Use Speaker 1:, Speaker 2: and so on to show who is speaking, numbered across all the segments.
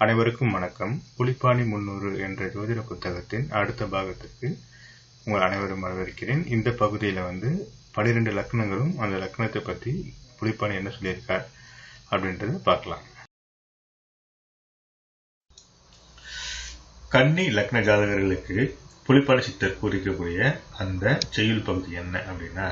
Speaker 1: அனைவருக்கும் வணக்கம். புலிப்பாணி முன்னூறு என்ற ஜோதிட புத்தகத்தின் அடுத்த பாகத்திற்கு உங்கள் அனைவரும் வரவேற்கிறேன். இந்த பகுதியில் வந்து பனிரெண்டு லக்னங்களும் அந்த லக்னத்தை பற்றி புலிப்பாணி என்ன சொல்லியிருக்கார் அப்படின்றத பார்க்கலாம். கன்னி லக்ன ஜாதகர்களுக்கு புலிப்பாணி சித்தர் குறிக்கக்கூடிய அந்த செய்யுள் பகுதி என்ன அப்படின்னா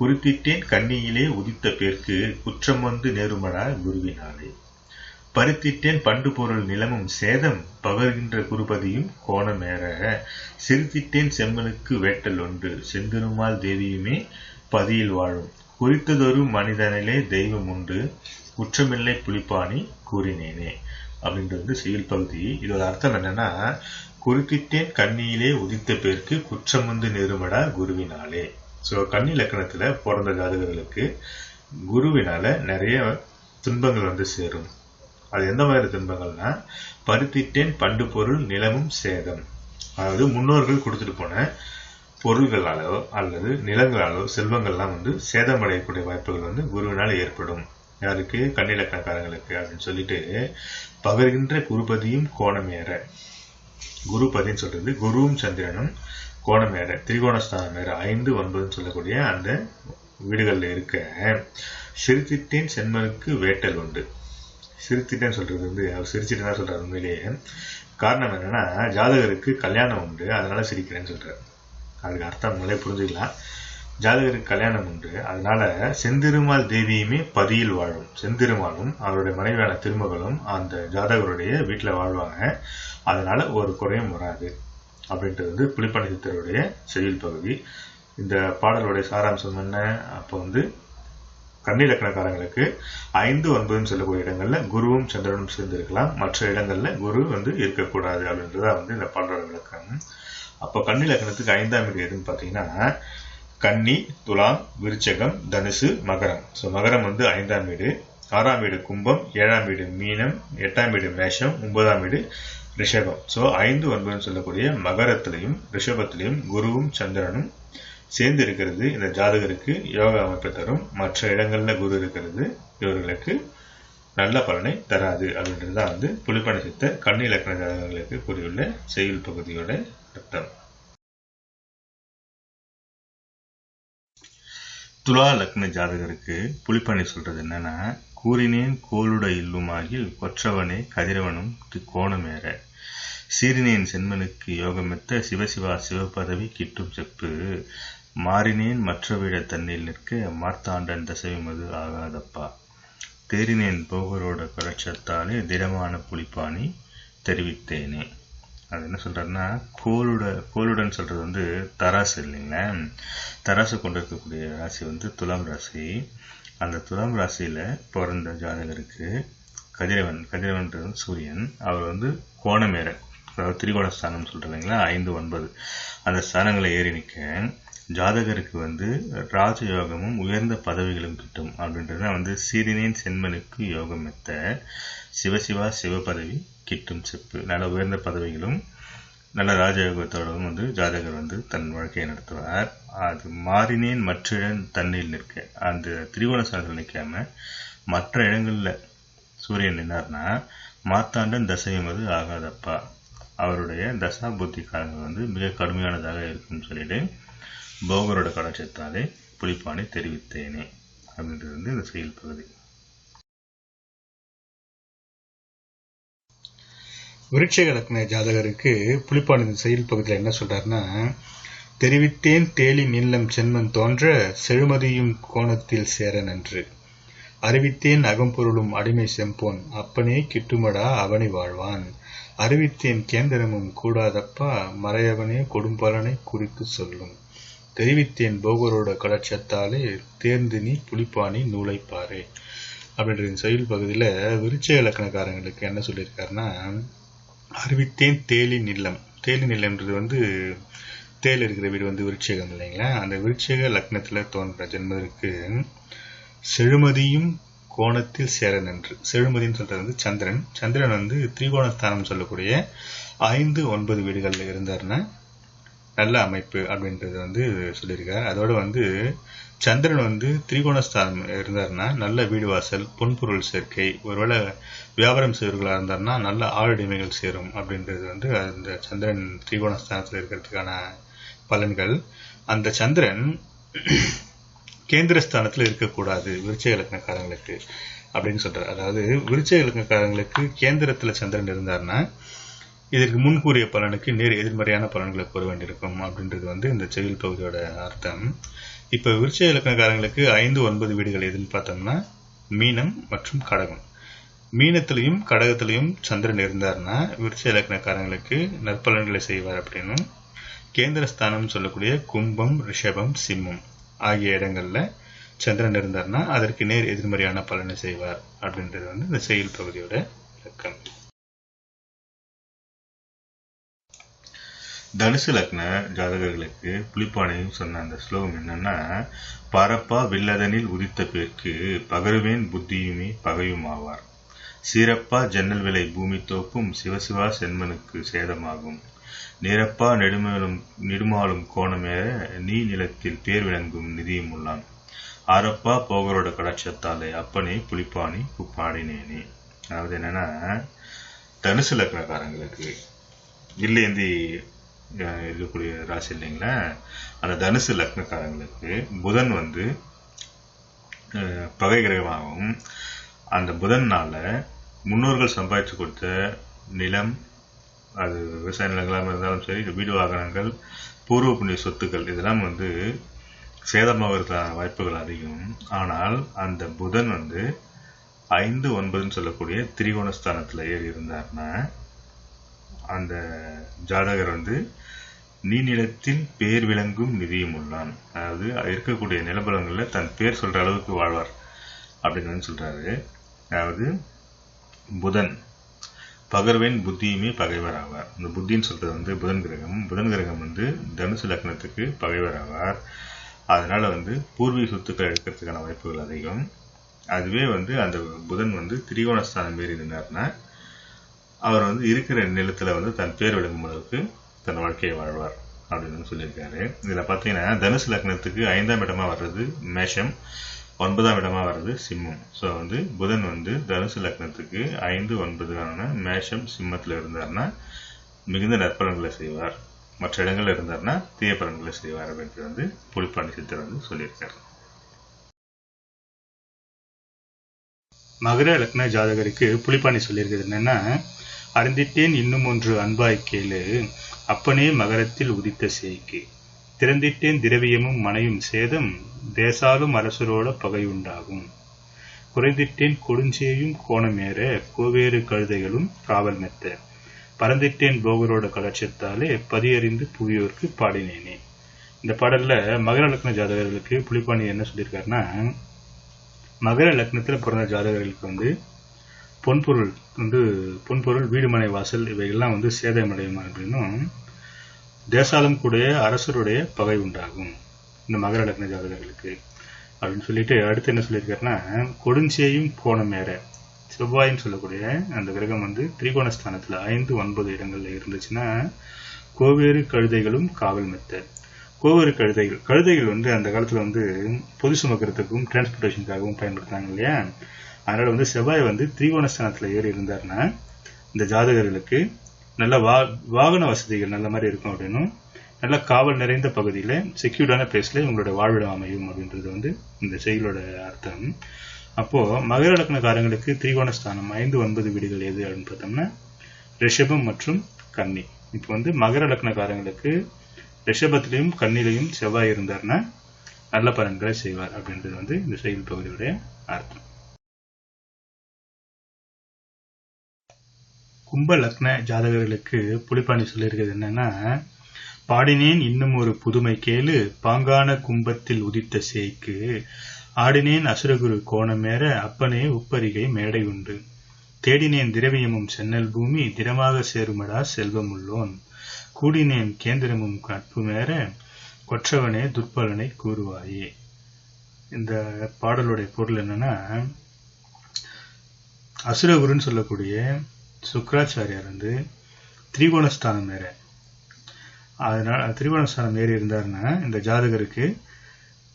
Speaker 1: குறிப்பிட்டேன் கன்னியிலே உதித்த பேர்க்கு குற்றம் வந்து நேருமடா குருவினாலே. பருத்திட்டேன் பண்டு பொருள் நிலமும் சேதம் பகர்கின்ற குருபதியும் கோணமேற சிரித்திட்டேன் செம்மனுக்கு வேட்டல் ஒன்று செந்திருமால் தேவியுமே பதியில் வாழும். குறித்ததொரு மனிதனிலே தெய்வம் உண்டு குற்றமில்லை புலிப்பாணி கூறினேனே. அப்படின்றது வந்து செயல் பகுதி. இதோட அர்த்தம் என்னன்னா குறித்திட்டேன் கண்ணியிலே உதித்த பேருக்கு குற்றம் வந்து நெருமடா குருவினாலே. ஸோ கன்னி இலக்கணத்தில் பிறந்த ஜாதகர்களுக்கு குருவினால நிறைய துன்பங்கள் வந்து சேரும். அது எந்த மாதிரி துன்பங்கள்னா பருத்திட்டேன் பண்டு பொருள் நிலமும் சேதம். அதாவது முன்னோர்கள் கொடுத்துட்டு போன பொருள்களாலோ அல்லது நிலங்களாலோ செல்வங்கள்லாம் வந்து சேதமடையக்கூடிய வாய்ப்புகள் வந்து குருவினால் ஏற்படும். யாருக்கு கண்ணிலக்கணக்காரங்களுக்கு அப்படின்னு சொல்லிட்டு பகர்கின்ற குருபதியும் கோணமேற குருபதின்னு சொல்றது குருவும் சந்திரனும் கோணமேற திரிகோணஸ்தானம் மேற ஐந்து ஒன்பதுன்னு சொல்லக்கூடிய அந்த வீடுகளில் இருக்க சிறுத்திட்டேன் சென்மனுக்கு வேட்டல் உண்டு. சிரித்துட்டேன்னு சொல்றது வந்து அவர் சிரிச்சுட்டு தான் சொல்றாரு உண்மையிலேயே. காரணம் என்னன்னா ஜாதகருக்கு கல்யாணம் உண்டு அதனால சிரிக்கிறேன்னு சொல்றாரு. அதுக்கு அர்த்தம் உங்களே புரிஞ்சுக்கலாம். ஜாதகருக்கு கல்யாணம் உண்டு அதனால செந்திருமால் தேவியுமே பதியில் வாழும். செந்திருமாலும் அவருடைய மனைவியான திருமகளும் அந்த ஜாதகருடைய வீட்டில் வாழ்வாங்க. அதனால ஒரு குறையும் வராது. அப்படின்றது வந்து புலிப்பணி சித்தருடைய செயல் பகுதி. இந்த பாடலுடைய சாராம்சம் என்ன? அப்போ வந்து கன்னி லக்கணக்காரங்களுக்கு ஐந்து ஒன்பதுன்னு சொல்லக்கூடிய இடங்கள்ல குருவும் சந்திரனும் சேர்ந்து இருக்கலாம் மற்ற இடங்கள்ல குரு வந்து இருக்கக்கூடாது அப்படின்றதா வந்து இந்த பாடலோட விளக்கம் அப்போ கன்னி லக்கணத்துக்கு ஐந்தாம் வீடு எதுன்னு பார்த்தீங்கன்னா கன்னி துலாம் விருச்சகம் தனுசு மகரம். ஸோ மகரம் வந்து ஐந்தாம் வீடு. ஆறாம் வீடு கும்பம் ஏழாம் வீடு மீனம் எட்டாம் வீடு மேஷம் ஒன்பதாம் வீடு ரிஷபம். ஸோ ஐந்து ஒன்பதுன்னு சொல்லக்கூடிய மகரத்திலையும் ரிஷபத்திலையும் குருவும் சந்திரனும் சேர்ந்து இருக்கிறது இந்த ஜாதகருக்கு யோக அமைப்பை தரும். மற்ற இடங்கள்ல குரு இருக்கிறது இவர்களுக்கு நல்ல பலனை தராது அப்படின்றது தான் வந்து புலிப்பணி சித்த கண்ணி இலக்கண ஜாதகங்களுக்கு கூறியுள்ள செயல் பகுதியோட அர்த்தம். துலா லக்ன ஜாதகருக்கு புலிப்பணி சொல்றது என்னன்னா கூறினேன் கோளுட இல்லுமாகில் கொற்றவனே கதிரவனும் கோணமேற சீரினேன் சென்மனுக்கு யோகமெத்த சிவசிவா சிவபதவி கிட்டும் செப்பு. மாறினேன் மற்றவிட தன்னில் நிற்க மார்த்தாண்டன் தசைமது ஆகாதப்பா. தேறினேன் போகரோட கலட்சத்தாலே திடமான புலிப்பாணி தெரிவித்தேனே. அது என்ன சொல்றாருன்னா கோளுட கோளுடன் சொல்றது வந்து தராசு இல்லைங்களா? தராசு கொண்டு இருக்கக்கூடிய ராசி வந்து துலாம் ராசி. அந்த துலாம் ராசியில பிறந்த ஜாதகருக்கு கதிரவன் கதிரவன்றது சூரியன். அவர் வந்து கோணமேற அதாவது திரிகோண ஸ்தானம் சொல்கிறீங்களா ஐந்து ஒன்பது. அந்த ஸ்தானங்களை ஏறி நிற்க ஜாதகருக்கு வந்து ராஜயோகமும் உயர்ந்த பதவிகளும் கிட்டும் அப்படின்றத வந்து சீரினேன் சென்மனுக்கு யோகம் மெத்த சிவசிவா சிவபதவி கிட்டும் செப்பு. நல்ல உயர்ந்த பதவிகளும் நல்ல ராஜயோகத்தோடவும் வந்து ஜாதகர் வந்து தன் வாழ்க்கையை நடத்துவார். அது மாறினேன் மற்ற இடம் தண்ணில் நிற்க. அந்த திரிகோண சாதத்தில் நிற்காம மற்ற இடங்களில் சூரியன் நின்னார்னா மாத்தாண்டன் தசையும் அது ஆகாதப்பா. அவருடைய தசா புத்தி காலங்கள் வந்து மிக கடுமையானதாக இருக்கும்னு சொல்லிட்டு போகரோட கடாட்சத்தாலே புலிப்பானை தெரிவித்தேனே அப்படின்றது வந்து இந்த செயல் பகுதி.
Speaker 2: விருட்சக ஜாதகருக்கு புலிப்பான இந்த செயல் பகுதியில் என்ன சொல்றாருன்னா தெரிவித்தேன் தேலி நீளம் சென்மன் தோன்ற செழுமதியும் கோணத்தில் சேர நன்று. அறிவித்தேன் அகம்பொருளும் அடிமை செம்போன் அப்பனே கிட்டுமடா அவனை வாழ்வான். அறிவித்தேன் கேந்திரமும் கூடாதப்பா மறையவனே கொடும்பலனை குறித்து சொல்லும். தெரிவித்தேன் போகரோட கலட்சத்தாலே தேர்ந்து நீ புலிப்பாணி நூலை பாரு அப்படின்ற செயல் பகுதியில் விருட்ச இலக்கணக்காரங்களுக்கு என்ன சொல்லியிருக்காருன்னா அறிவித்தேன் தேலி நிலம் தேலி நிலம்ன்றது வந்து தேல் இருக்கிற வீடு வந்து விருட்சகம் இல்லைங்களா? அந்த விருட்சக லக்னத்தில் தோன்ற ஜென்மத்திற்கு செழுமதியும் கோணத்தில் சேரன் என்று செழுமதின்னு சொல்றது வந்து சந்திரன். சந்திரன் வந்து திரிகோணஸ்தானம் சொல்லக்கூடிய ஐந்து ஒன்பது வீடுகளில் இருந்தாருன்னா நல்ல அமைப்பு அப்படின்றது வந்து சொல்லியிருக்கார். அதோட வந்து சந்திரன் வந்து திரிகோணஸ்தானம் இருந்தாருன்னா நல்ல வீடு வாசல் பொன்பொருள் சேர்க்கை ஒருவேளை வியாபாரம் செய்வர்களாக இருந்தாருன்னா நல்ல ஆளுடைமைகள் சேரும் அப்படின்றது வந்து அந்த சந்திரன் திரிகோணஸ்தானத்தில் இருக்கிறதுக்கான பலன்கள். அந்த சந்திரன் கேந்திரஸ்தானத்தில் இருக்கக்கூடாது விருச்சக இலக்கணக்காரங்களுக்கு அப்படின்னு சொல்றாரு. அதாவது விருச்சக இலக்கணக்காரங்களுக்கு கேந்திரத்தில் சந்திரன் இருந்தாருன்னா இதற்கு முன்கூறிய பலனுக்கு நேர் எதிர்மறையான பலன்களை கூற வேண்டியிருக்கும் அப்படின்றது வந்து இந்த செவில் பகுதியோட அர்த்தம். இப்போ விருச்சக இலக்கணக்காரங்களுக்கு ஐந்து ஒன்பது வீடுகள் எதுன்னு பார்த்தோம்னா மீனம் மற்றும் கடகம். மீனத்திலையும் கடகத்திலையும் சந்திரன் இருந்தார்னா விருச்ச இலக்கணக்காரங்களுக்கு நற்பலன்களை செய்வார் அப்படின்னும் கேந்திரஸ்தானம் சொல்லக்கூடிய கும்பம் ரிஷபம் சிம்மம். ஆகிய இடங்கள்ல சந்திரன் இருந்தார்னா அதற்கு நேர் எதிர்மறையான பலனை செய்வார் அப்படின்றது வந்து இந்த செயல் பகுதியோட விளக்கம்
Speaker 1: தனுசு லக்ன ஜாதகர்களுக்கு புலிப்பானையும் சொன்ன அந்த ஸ்லோகம் என்னன்னா பரப்பா வில்லதனில் உதித்த பேர்க்கு பகருவேன் புத்தியுமே பகையும் ஆவார் சீரப்பா ஜன்னல் விலை பூமி தோப்பும் சிவசிவா சென்மனுக்கு சேதமாகும். நிரப்பா நெடுமேலும் நெடுமாலும் கோணமேற நீ நிலத்தில் பேர் விளங்கும் நிதியும் உள்ளான். ஆரப்பா போகரோட கடாட்சத்தாலே அப்பனே புளிப்பானி குப்பாடினேனே. அதாவது என்னன்னா தனுசு லக்னக்காரங்களுக்கு இல்லேந்தி அஹ், இருக்கக்கூடிய ராசி இல்லைங்களா? அந்த தனுசு லக்னக்காரங்களுக்கு புதன் வந்து அஹ், பகை கிரகமாகவும் அந்த புதன்னால முன்னோர்கள் சம்பாதிச்சு கொடுத்த நிலம் அது விவசாய நிலங்களாக இருந்தாலும் சரி வீடு வாகனங்கள் பூர்வ புண்ணிய சொத்துக்கள் இதெல்லாம் வந்து சேதமாகிறதுக்கான வாய்ப்புகள் அதிகம். ஆனால் அந்த புதன் வந்து ஐந்து ஒன்பதுன்னு சொல்லக்கூடிய திரிகோணஸ்தானத்தில் ஏறி இருந்தார்னா அந்த ஜாதகர் வந்து நீநிலத்தில் பேர் விளங்கும் நிதியும் உள்ளான். அதாவது இருக்கக்கூடிய நிலபலங்களில் தன் பேர் சொல்கிற அளவுக்கு வாழ்வார் அப்படின்னு வந்து சொல்கிறாரு அதாவது புதன். பகர்வேன் புத்தியுமே பகைவர் ஆவார் இந்த புத்தின்னு சொல்றது வந்து புதன் கிரகம். புதன் கிரகம் வந்து தனுசு லக்னத்துக்கு பகைவர் ஆவார் அதனால வந்து பூர்வீக சொத்துக்கள் எடுக்கிறதுக்கான வாய்ப்புகள் அதிகம். அதுவே வந்து அந்த புதன் வந்து திரிகோணஸ்தானம் மீறி இருந்தார்னா அவர் வந்து இருக்கிற நிலத்துல வந்து தன் பேர் விளங்கும் அளவுக்கு தன் வாழ்க்கையை வாழ்வார் அப்படின்னு சொல்லியிருக்காரு. இதுல பாத்தீங்கன்னா தனுசு லக்னத்துக்கு ஐந்தாம் இடமா வர்றது மேஷம். ஒன்பதாம் இடமா வர்றது சிம்மம். ஸோ வந்து புதன் வந்து தனுசு லக்னத்துக்கு ஐந்து ஒன்பதான மேஷம் சிம்மத்துல இருந்தார்னா மிகுந்த நற்பலன்களை செய்வார். மற்ற இடங்களில் இருந்தார்னா தீய பலன்களை செய்வார் அப்படின்றது வந்து புலிப்பாண்டி சித்தர் வந்து சொல்லியிருக்காரு.
Speaker 2: மகர லக்ன ஜாதகருக்கு புலிப்பாணி சொல்லியிருக்கிறது என்னன்னா அறிந்திட்டேன் இன்னும் ஒன்று அன்பாய் கேளு அப்பனே மகரத்தில் உதித்த சேய்க்கு. திறந்திட்டேன் திரவியமும் மனையும் சேதம் தேசாலும் அரசரோட பகை உண்டாகும் குறைந்திட்டேன் கொடுஞ்சேயும் கோணமேற கோவேறு கழுதைகளும் காவல் மெத்த. பறந்திட்டேன் போகரோட கலட்சத்தாலே பதியறிந்து புவியோர்க்கு பாடினேனே. இந்த பாடல்ல மகர லக்ன ஜாதகர்களுக்கு புலிப்பாணி என்ன சொல்லியிருக்காருன்னா மகர லக்னத்தில் பிறந்த ஜாதகர்களுக்கு வந்து பொன்பொருள் வந்து பொன்பொருள் வீடுமனை வாசல் இவைகள்லாம் வந்து சேதமடையும் அப்படின்னும் தேசாலும் கூட அரசருடைய பகை உண்டாகும். இந்த மகர லக்ன ஜாதகர்களுக்கு அப்படின்னு சொல்லிட்டு அடுத்து என்ன சொல்லியிருக்காருன்னா கொடுஞ்சேயும் மேற செவ்வாயின்னு சொல்லக்கூடிய அந்த கிரகம் வந்து திரிகோணஸ்தானத்துல ஐந்து ஒன்பது இடங்கள்ல இருந்துச்சுன்னா கோவேறு கழுதைகளும் காவல் மெத்த. கோவேறு கழுதைகள் கழுதைகள் வந்து அந்த காலத்துல வந்து பொது சுமக்கிறதுக்கும் டிரான்ஸ்போர்ட்டேஷனுக்காகவும் பயன்படுத்தினாங்க இல்லையா? அதனால வந்து செவ்வாய் வந்து திரிகோணஸ்தானத்துல ஏறி இருந்தாருன்னா இந்த ஜாதகர்களுக்கு நல்ல வா வாகன வசதிகள் நல்ல மாதிரி இருக்கும் அப்படின்னும் நல்ல காவல் நிறைந்த பகுதியில் செக்யூர்டான பிளேஸில் உங்களோட வாழ்விடம் அமையும் அப்படின்றது வந்து இந்த செயலோட அர்த்தம். அப்போது மகர திரிகோண ஸ்தானம் ஐந்து ஒன்பது வீடுகள் எது அப்படின்னு பார்த்தோம்னா ரிஷபம் மற்றும் கன்னி. இப்போ வந்து மகர லக்னக்காரங்களுக்கு ரிஷபத்திலையும் கன்னிலையும் செவ்வாய் இருந்தார்னா நல்ல பலன்களை செய்வார் அப்படின்றது வந்து இந்த செயல் பகுதியுடைய அர்த்தம். கும்ப லக்ன ஜாதகர்களுக்கு புலிப்பாண்டி சொல்லியிருக்கிறது என்னன்னா பாடினேன் இன்னும் ஒரு புதுமை கேளு பாங்கான கும்பத்தில் உதித்த சேய்க்கு. ஆடினேன் அசுரகுரு கோணமேற அப்பனே உப்பரிகை மேடை உண்டு. தேடினேன் திரவியமும் சென்னல் பூமி திடமாக சேருமடா செல்வமுள்ளோன் கூடினேன் கேந்திரமும் கற்புமேற கொற்றவனே துர்பலனை கூறுவாயே. இந்த பாடலுடைய பொருள் என்னன்னா அசுரகுருன்னு சொல்லக்கூடிய சுக்கராச்சாரியார் வந்து திரிகோணஸ்தானம் மேற அதனால் திரிகோணஸ்தானம் ஏறி இருந்தாருன்னா இந்த ஜாதகருக்கு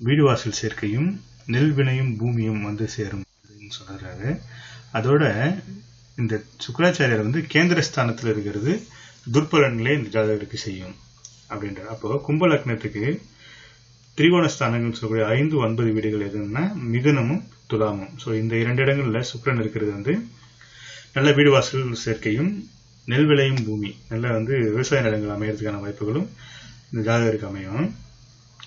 Speaker 2: வீடு வாசல் சேர்க்கையும் நெல் வினையும் பூமியும் வந்து சேரும் அப்படின்னு சொல்றாரு. அதோட இந்த சுக்கராச்சாரியர் வந்து கேந்திரஸ்தானத்தில் இருக்கிறது துர்பலன்களே இந்த ஜாதகருக்கு செய்யும் அப்படின்றார். அப்போ கும்ப லக்னத்துக்கு சொல்லக்கூடிய ஐந்து ஒன்பது வீடுகள் எதுன்னா மிதுனமும் துலாமும். ஸோ இந்த இரண்டு இடங்களில் சுக்கிரன் இருக்கிறது வந்து நல்ல வீடு வாசல் சேர்க்கையும் நெல் விளையும் பூமி. நல்ல வந்து விவசாய நிலங்கள் அமையறதுக்கான வாய்ப்புகளும் இந்த ஜாதகருக்கு அமையும்.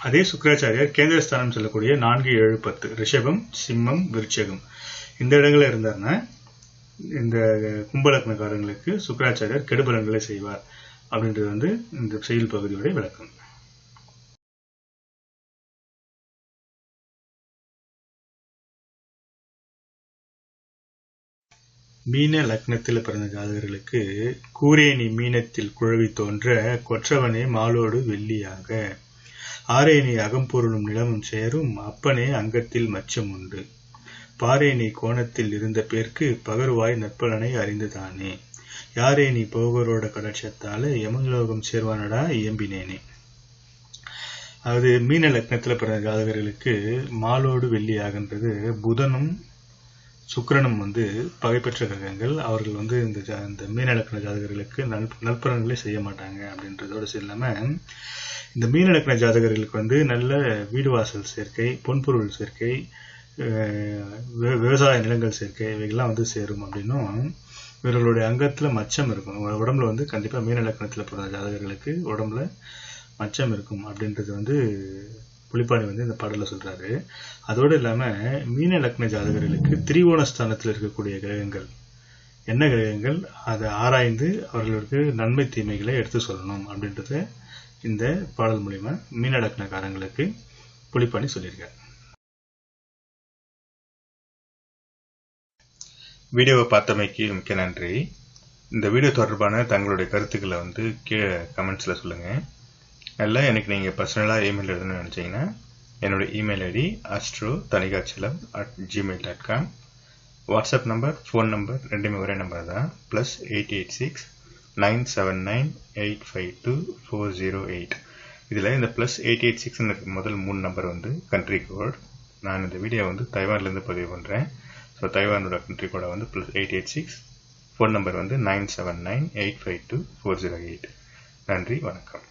Speaker 2: அதே சுக்கராச்சாரியார் கேந்திரஸ்தானம் சொல்லக்கூடிய நான்கு ஏழு பத்து. ரிஷபம் சிம்மம் விருட்சகம். இந்த இடங்களில் இருந்தாருன்னா இந்த கும்பலக்னக்காரங்களுக்கு சுக்கராச்சாரியார் கெடுபலன்களை செய்வார். அப்படின்றது வந்து இந்த செயல் பகுதியோட விளக்கம். மீன லக்னத்தில் பிறந்த ஜாதகர்களுக்கு கூரேணி மீனத்தில் குழவி தோன்ற கொற்றவனே மாலோடு வெள்ளியாக. ஆரேணி அகம்பொருளும் நிலமும் சேரும் அப்பனே அங்கத்தில் மச்சம் உண்டு. பாரேணி கோணத்தில் இருந்த பேர்க்கு பகர்வாய் நற்பலனை அறிந்துதானே. யாரே நீ போகரோட கடாட்சத்தால யமலோகம் சேர்வானடா இயம்பினேனே. அது மீன லக்னத்துல பிறந்த ஜாதகர்களுக்கு மாலோடு வெள்ளியாகன்றது புதனும் சுக்கரனும் வந்து பகைப்பெற்ற கிரகங்கள். அவர்கள் வந்து இந்த ஜா- இந்த மீன ஜாதகர்களுக்கு நல் நற்பலன்களே செய்ய மாட்டாங்க அப்படின்றதோட சரி இந்த மீன ஜாதகர்களுக்கு வந்து நல்ல வீடு வாசல் சேர்க்கை பொன்பொருள் சேர்க்கை விவசாய நிலங்கள் சேர்க்கை இவைகள்லாம் வந்து சேரும் அப்படின்னும் இவர்களுடைய அங்கத்தில் மச்சம் இருக்கும். உடம்புல வந்து கண்டிப்பாக மீனலக்கணத்தில் பிறந்த ஜாதகர்களுக்கு உடம்புல மச்சம் இருக்கும் அப்படின்றது வந்து புலிப்பாணி வந்து இந்த பாடலில் சொல்றாரு. அதோடு இல்லாம மீன லக்ன ஜாதகர்களுக்கு திரிகோணஸ்தானத்தில் இருக்கக்கூடிய கிரகங்கள். என்ன கிரகங்கள்? அதை ஆராய்ந்து அவர்களுக்கு நன்மை தீமைகளை எடுத்து சொல்லணும் அப்படின்றத இந்த பாடல் மூலிமா மீன லக்னக்காரங்களுக்கு புலிப்பாணி சொல்லியிருக்காரு. வீடியோவை பார்த்தமைக்கு மிக்க நன்றி. இந்த வீடியோ தொடர்பான தங்களுடைய கருத்துக்களை வந்து கீழே கமெண்ட்ஸில் சொல்லுங்கள் இல்லை எனக்கு நீங்கள் பர்சனலாக இமெயில் எழுதணும்னு நினச்சிங்கன்னா என்னோட email ID astro Thanigachalam at Gmail dot com WhatsApp number phone number ரெண்டுமே ஒரே நம்பர் தான். Plus eight eight six nine seven nine eight five two four zero eight இதில் இந்த ப்ளஸ் எயிட் எயிட் சிக்ஸ் முதல் மூணு நம்பர் வந்து country code நான் இந்த வீடியோ வந்து தைவான்லேருந்து பதிவு பண்ணுறேன் ஸோ தைவானோட கண்ட்ரி கோடை வந்து plus eight eight six phone number வந்து nine seven nine eight five two four zero eight நன்றி வணக்கம்.